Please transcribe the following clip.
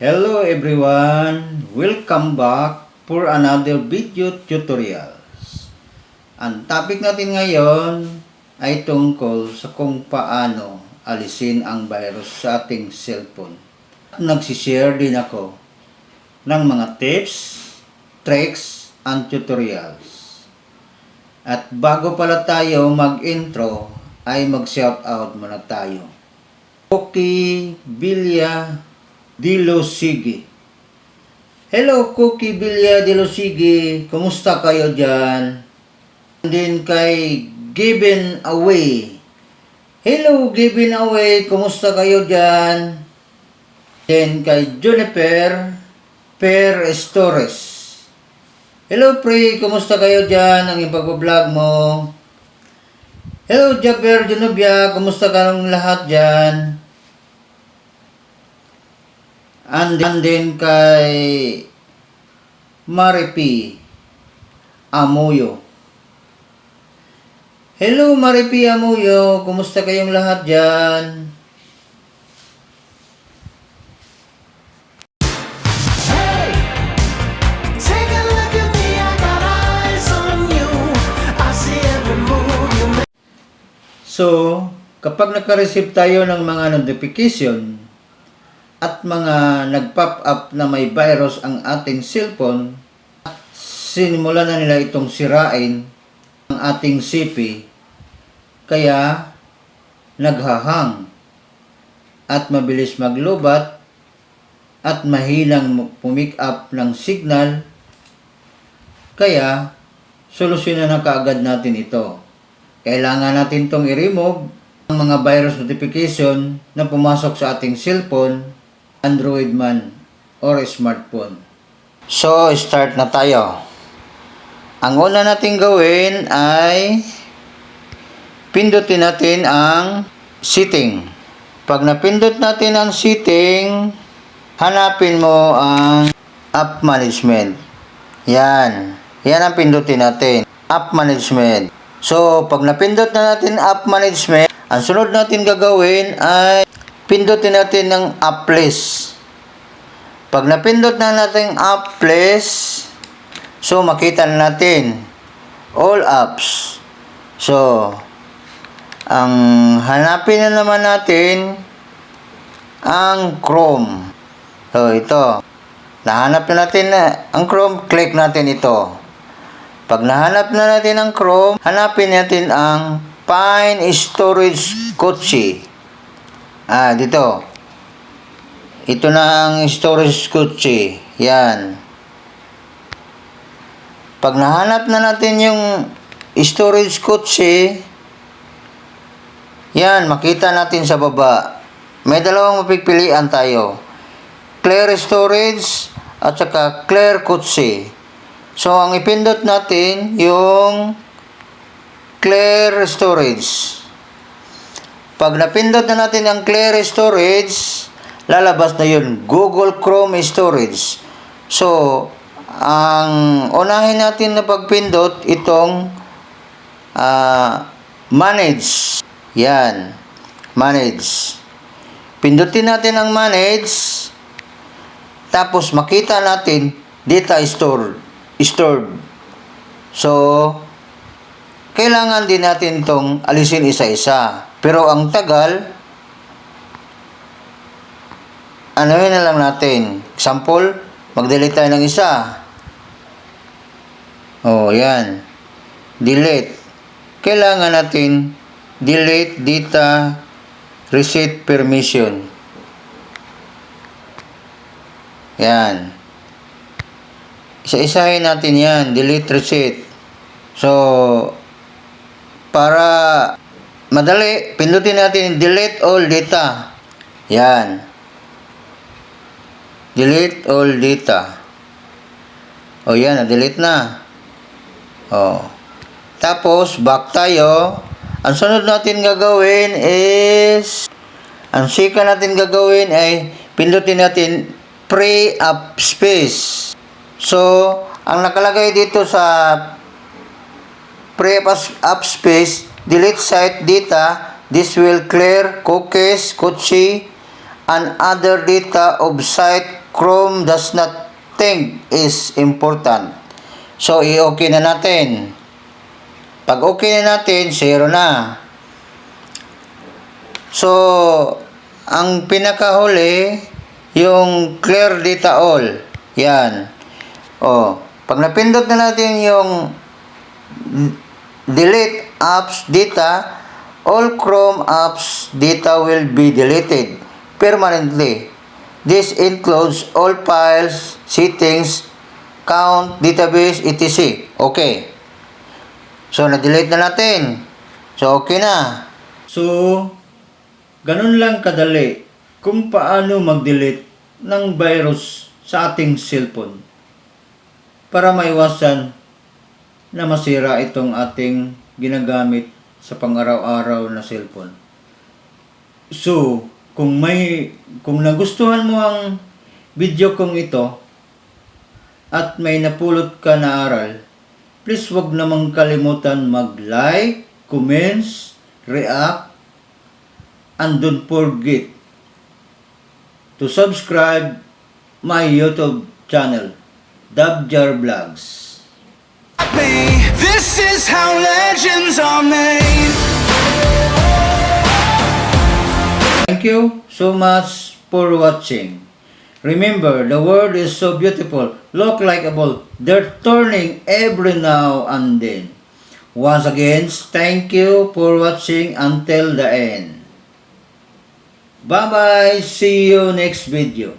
Hello everyone! Welcome back for another video tutorials. Ang topic natin ngayon ay tungkol sa kung paano alisin ang virus sa ating cellphone. Nagsishare din ako ng mga tips, tricks, and tutorials. At bago pala tayo mag-intro, ay mag-shoutout muna tayo. Cookie Bilya Dilosigi. Hello, Cookie Bilya Dilosigi. Kumusta kayo dyan? And then kay Given Away. Hello, Given Away. Kumusta kayo dyan? Then kay Juniper Per Estores. Hello, Pre. Kumusta kayo dyan? Ang ipag-vlog mo. Hello, Jaber Junubia. Kumusta ka ng lahat dyan? And, and then kay Maripi Amuyo. Hello Maripi Amuyo, kumusta kayong lahat dyan? So, kapag nakareceive tayo ng mga notification at mga nag-pop up na may virus ang ating cellphone, at sinimula na nila itong sirain ang ating CP, kaya naghahang at mabilis maglobat at mahilang pumick up ng signal, kaya solusyonan na kaagad natin ito. Kailangan natin itong i-remove ang mga virus notification na pumasok sa ating cellphone, Android man or smartphone. So, start na tayo. Ang una natin gawin ay pindutin natin ang setting. Pag napindot natin ang setting, hanapin mo ang app management. Yan. Yan ang pindutin natin. App management. So, pag napindot na natin app management, ang sunod natin gagawin ay pindutin natin ng app list. Pag napindot na natin app list, so makita na natin all apps. So, ang hanapin na naman natin ang Chrome. So, ito. Nahanap na natin na ang Chrome, click natin ito. Pag nahanap na natin ang Chrome, hanapin natin ang Pine Storage Kotse. Ah, dito. Ito na ang storage kotse. Yan. Pag nahanap na natin yung storage kotse, yan, makita natin sa baba. May dalawang mapipilian tayo. Clear storage at saka clear kotse. So, ang ipindot natin yung clear storage. Pag napindot na natin ang clear storage, lalabas na yun, Google Chrome storage. So, ang unahin natin na pagpindot, itong ah, manage. Yan, manage. Pindutin natin ang manage, tapos makita natin data stored. stored. So, kailangan din natin itong alisin isa-isa. Pero ang tagal, ano yun na lang natin. Example, mag-delete tayo ng isa. Oh, yan. Delete. Kailangan natin delete data reset permission. Yan. Isa-isahin natin yan. Delete reset. So, para madali, pindutin natin delete all data. Yan. Delete all data. O yan, na-delete na. O. Tapos, back tayo. Ang sunod natin gagawin is, ang sika natin gagawin ay, pindutin natin free up space. So, ang nakalagay dito sa free up, up space, delete site data, this will clear cookies, cookie, and other data of site Chrome does not think is important. So, i-okay na natin. Pag okay na natin, zero na. So, ang pinakahuli, yung clear data all. Yan. O, pag napindot na natin yung delete apps data, all Chrome apps data will be deleted permanently. This includes all files, settings, count, database, etc. Okay. So, na-delete na natin. So, okay na. So, ganun lang kadali kung paano mag-delete ng virus sa ating cellphone para maiwasan na masira itong ating ginagamit sa pang-araw-araw na cellphone. So, kung may kung nagustuhan mo ang video kong ito at may napulot ka na aral, please wag namang kalimutan mag-like, comments, react, and don't forget to subscribe my YouTube channel, Dabjar Vlogs. me. How legends are made. Thank you so much for watching. Remember, the world is so beautiful, look like a ball. They're turning every now and then. Once again, thank you for watching until the end. Bye-bye. See you next video.